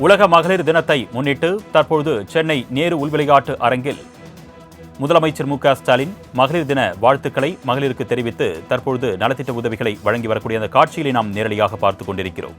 உலக மகளிர் தினத்தை முன்னிட்டு தற்பொழுது சென்னை நேரு உள்விளையாட்டு அரங்கில் முதலமைச்சர் மு ஸ்டாலின் மகளிர் தின வாழ்த்துக்களை மகளிருக்கு தெரிவித்து தற்பொழுது நலத்திட்ட உதவிகளை வழங்கி வரக்கூடிய அந்த காட்சிகளை நாம் நேரடியாக பார்த்துக் கொண்டிருக்கிறோம்.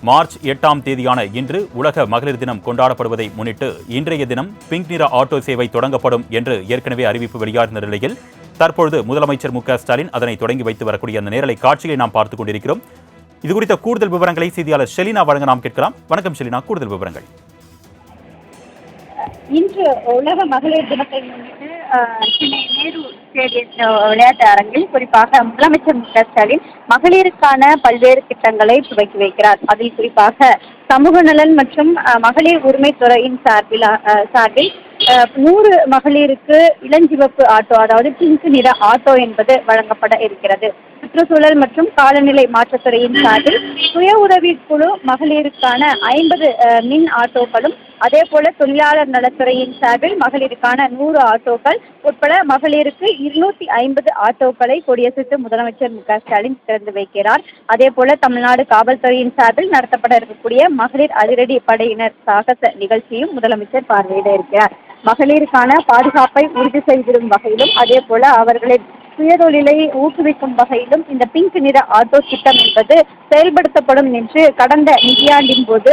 மார்ச் எட்டாம் தேதியான இன்று உலக மகளிர் தினம் கொண்டாடப்படுவதை முன்னிட்டு இன்றைய தினம் பிங்க் நிற ஆட்டோ சேவை தொடங்கப்படும் என்று ஏற்கனவே அறிவிப்பு வெளியாகின நிலையில் தற்பொழுது முதலமைச்சர் மு ஸ்டாலின் அதனை தொடங்கி வைத்து வரக்கூடிய அந்த நேரலை காட்சியை நாம் பார்த்துக் கொண்டிருக்கிறோம். இது குறித்த கூடுதல் விவரங்களை செய்தியாளர் ஷெலினா வழங்க நாம் கேட்கலாம். வணக்கம் ஷெலினா கூடுதல் விவரங்கள். இன்று உலக மகளிர் தினத்தை முன்னிட்டு சென்னை நேரு ஸ்டேடியம் விளையாட்டு அரங்கில் குறிப்பாக முதலமைச்சர் மு க ஸ்டாலின் மகளிருக்கான பல்வேறு திட்டங்களை துவக்கி வைக்கிறார். அதில் குறிப்பாக சமூக நலன் மற்றும் அஹ், மகளிர் உரிமைத்துறையின் சார்பில் சார்பில் நூறு மகளிருக்கு இளஞ்சிவப்பு ஆட்டோ அதாவது பிங்க் நிற ஆட்டோ என்பது வழங்கப்பட இருக்கிறது. சுற்றுச்சூழல் மற்றும் காலநிலை மாற்றத்துறையின் சார்பில் சுய உதவிக்குழு மகளிருக்கான ஐம்பது மின் ஆட்டோக்களும் அதே போல தொழிலாளர் நலத்துறையின் சார்பில் மகளிருக்கான நூறு ஆட்டோக்கள் உட்பட மகளிருக்கு இருநூத்தி ஐம்பது ஆட்டோக்களை கொடியசைத்து முதலமைச்சர் மு க ஸ்டாலின் திறந்து வைக்கிறார். அதே போல தமிழ்நாடு காவல்துறையின் சார்பில் நடத்தப்பட இருக்கக்கூடிய மகளிர் அதிரடி படையினர் சாகச நிகழ்ச்சியும் முதலமைச்சர் பார்வையிட இருக்கிறார். மகளிருக்கான பாதுகாப்பை உறுதி செய்திடும் வகையிலும் அதே போல அவர்களின் சுயதொழிலை ஊக்குவிக்கும் வகையிலும் இந்த பிங்க் நிற ஆட்டோ திட்டம் என்பது செயல்படுத்தப்படும் என்று கடந்த நிதியாண்டின் போது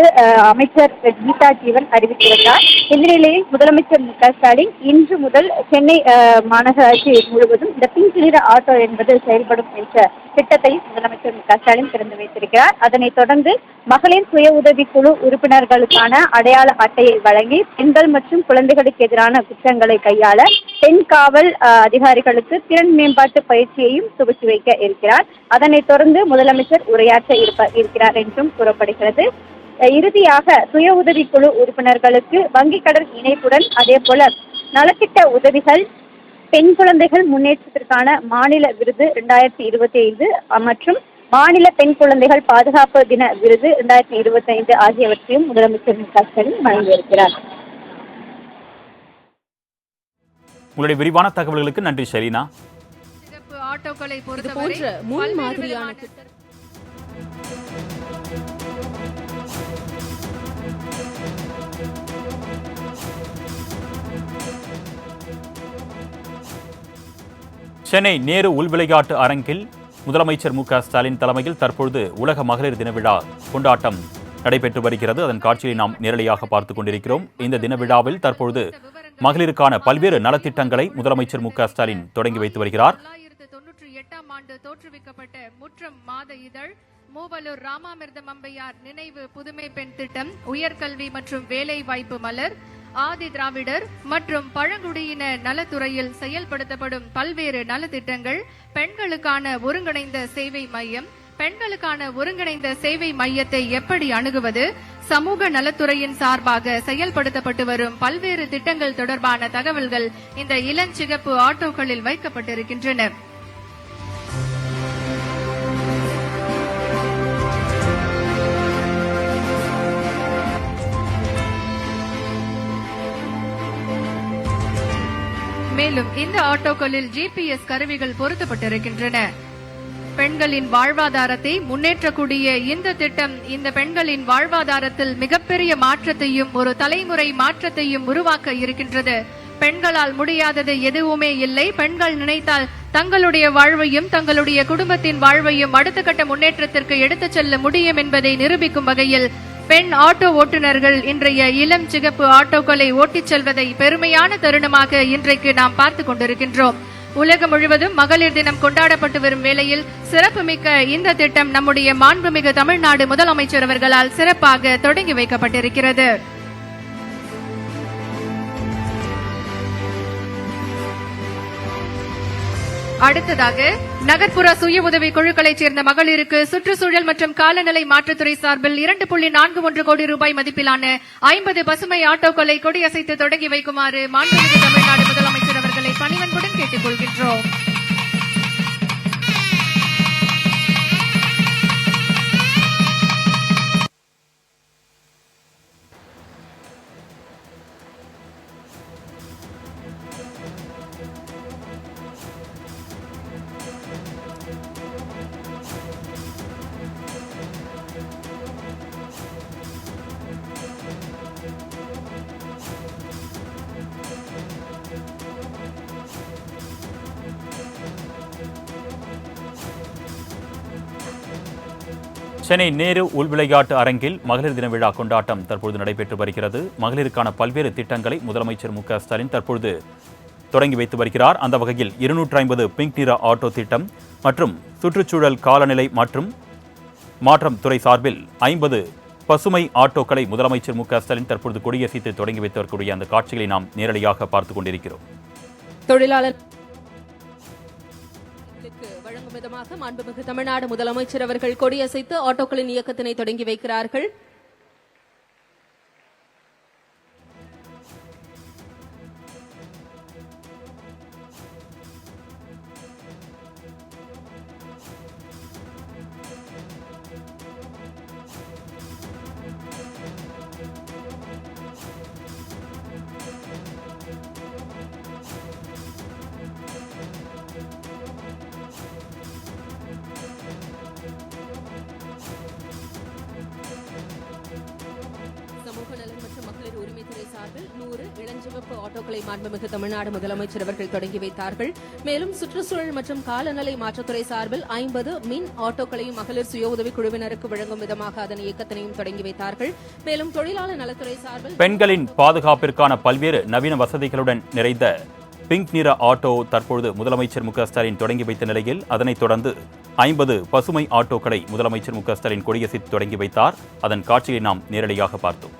அமைச்சர் கீதா ஜீவன் அறிவித்திருந்தார். இந்த நிலையில் முதலமைச்சர் மு க ஸ்டாலின் இன்று முதல் சென்னை மாநகராட்சி முழுவதும் இந்த பிங்க் நிற ஆட்டோ என்பது செயல்படும் என்ற திட்டத்தை முதலமைச்சர் மு க ஸ்டாலின் திறந்து வைத்திருக்கிறார். அதனைத் தொடர்ந்து மகளிர் சுய உதவிக்குழு உறுப்பினர்களுக்கான அடையாள அட்டையை வழங்கி பெண்கள் மற்றும் குழந்தைகளுக்கு எதிரான குற்றங்களை கையாள பெண் காவல் அதிகாரிகளுக்கு திறன் மேம்பாட்டு பயிற்சியையும் துவக்கி வைக்க இருக்கிறார். அதனைத் தொடர்ந்து முதலமைச்சர் உரையாற்ற இருப்ப இருக்கிறார் என்றும் கூறப்படுகிறது. இறுதியாக சுய உதவி குழு உறுப்பினர்களுக்கு வங்கிக் கடன் இணைப்புடன் அதே போல நலத்திட்ட உதவிகள் பெண் குழந்தைகள் முன்னேற்றத்திற்கான மாநில விருது இரண்டாயிரத்தி இருபத்தி ஐந்து மற்றும் மாநில பெண் குழந்தைகள் பாதுகாப்பு தின விருது இரண்டாயிரத்தி இருபத்தி ஐந்து ஆகியவற்றையும் முதலமைச்சர் மு க ஸ்டாலின் வழங்கியிருக்கிறார். உங்களுடைய விரிவான தகவல்களுக்கு நன்றி ஷெலினா ஆட்டோக்களை பொறுத்தவரை போன்ற முன் மாதிரியான சென்னை நேரு உள்விளையாட்டு அரங்கில் முதலமைச்சர் மு க ஸ்டாலின் தலைமையில் தற்பொழுது உலக மகளிர் தின விழா கொண்டாட்டம் நடைபெற்று வருகிறது. அதன் காட்சியை நாம் நேரடியாக பார்த்துக் கொண்டிருக்கிறோம். இந்த தின விழாவில் தற்பொழுது மகளிருக்கான பல்வேறு நலத்திட்டங்களை முதலமைச்சர் மு க ஸ்டாலின் தொடங்கி வைத்து வருகிறார். எட்டாம் ஆண்டு தோற்றுவிக்கப்பட்ட முற்றம் மாத இதழ் மூவலூர் ராமாமிர்தம் அம்பையார் நினைவு புதுமை பெண் திட்டம் உயர்கல்வி மற்றும் வேலை வாய்ப்பு மலர் ஆதி திராவிடர் மற்றும் பழங்குடியின நலத்துறையில் செயல்படுத்தப்படும் பல்வேறு நலத்திட்டங்கள் பெண்களுக்கான ஒருங்கிணைந்த சேவை மையம் பெண்களுக்கான ஒருங்கிணைந்த சேவை மையத்தை எப்படி அணுகுவது சமூக நலத்துறையின் சார்பாக செயல்படுத்தப்பட்டு வரும் பல்வேறு திட்டங்கள் தொடர்பான தகவல்கள் இந்த இளஞ்சிகப்பு ஆட்டோக்களில் வைக்கப்பட்டிருக்கின்றன. மேலும் இந்த ஆட்டோக்களில் ஜிபிஎஸ் கருவிகள் பொருத்தப்பட்டிருக்கின்றன. பெண்களின் வாழ்வாதாரத்தை முன்னேற்றக்கூடிய இந்த திட்டம் இந்த பெண்களின் வாழ்வாதாரத்தில் மிகப்பெரிய மாற்றத்தையும் ஒரு தலைமுறை மாற்றத்தையும் உருவாக்க இருக்கின்றது. பெண்களால் முடியாதது எதுவுமே இல்லை. பெண்கள் நினைத்தால் தங்களுடைய வாழ்வையும் தங்களுடைய குடும்பத்தின் வாழ்வையும் அடுத்த கட்ட முன்னேற்றத்திற்கு எடுத்துச் செல்ல முடியும் என்பதை நிரூபிக்கும் வகையில் பெண் ஆட்டோ ஓட்டுநர்கள் இன்றைய இளம் சிகப்பு ஆட்டோக்களை ஓட்டிச் செல்வதை பெருமையான தருணமாக இன்றைக்கு நாம் பார்த்து கொண்டிருக்கின்றோம். உலகம் முழுவதும் மகளிர் தினம் கொண்டாடப்பட்டு வரும் வேளையில் சிறப்புமிக்க இந்த திட்டம் நம்முடைய மாண்புமிகு தமிழ்நாடு முதலமைச்சர் அவர்களால் சிறப்பாக தொடங்கி வைக்கப்பட்டிருக்கிறது. அடுத்ததாக நகர்ப்புற சுய உதவி குழுக்களைச் சேர்ந்த மகளிருக்கு சுற்றுச்சூழல் மற்றும் காலநிலை மாற்றத்துறை சார்பில் இரண்டு புள்ளி நான்கு ஒன்று கோடி ரூபாய் மதிப்பிலான ஐம்பது பசுமை ஆட்டோக்களை கொடியசைத்து தொடங்கி வைக்குமாறு மாண்புமிகு தமிழ்நாடு முதலமைச்சர் அவர்களை பணிவன்புடன் கேட்டுக் கொள்கின்றோம் சென்னை நேரு உள் விளையாட்டு அரங்கில் மகளிர் தின விழா கொண்டாட்டம் தற்பொழுது நடைபெற்று வருகிறது. மகளிருக்கான பல்வேறு திட்டங்களை முதலமைச்சர் மு ஸ்டாலின் தற்பொழுது தொடங்கி வைத்து வருகிறார். அந்த வகையில் இருநூற்றி ஐம்பது பிங்க் நிற ஆட்டோ திட்டம் மற்றும் சுற்றுச்சூழல் காலநிலை மற்றும் மாற்றம் துறை சார்பில் ஐம்பது பசுமை ஆட்டோக்களை முதலமைச்சர் மு ஸ்டாலின் தற்பொழுது கொடியசைத்து தொடங்கி வைத்து வரக்கூடிய அந்த காட்சிகளை நாம் நேரடியாக பார்த்துக் கொண்டிருக்கிறோம். தொழிலாளர் விதமாக மாண்புமிகு தமிழ்நாடு முதலமைச்சர் அவர்கள் கொடியசைத்து ஆட்டோக்களின் இயக்கத்தினை தொடங்கி வைக்கிறார்கள். சார்பில் நூறு இளஞ்சிவப்பு ஆட்டோக்களை மாண்புமிகு தமிழ்நாடு முதலமைச்சர் அவர்கள் தொடங்கி வைத்தார்கள். மேலும் சுற்றுச்சூழல் மற்றும் காலநிலை மாற்றத்துறை சார்பில் ஐம்பது மின் ஆட்டோக்களையும் மகளிர் சுய உதவி குழுவினருக்கு வழங்கும் விதமாக அதன் இயக்கத்தினையும் தொடங்கி வைத்தார்கள். மேலும் தொழிலாளர் நலத்துறை சார்பில் பெண்களின் பாதுகாப்பிற்கான பல்வேறு நவீன வசதிகளுடன் நிறைந்த பிங்க் நிற ஆட்டோ தற்பொழுது முதலமைச்சர் மு ஸ்டாலின் தொடங்கி வைத்த நிலையில் அதனைத் தொடர்ந்து ஐம்பது பசுமை ஆட்டோக்களை முதலமைச்சர் மு ஸ்டாலின் கொடியசைத்து தொடங்கி வைத்தார். அதன் காட்சியை நாம் நேரடியாக பார்த்தோம்.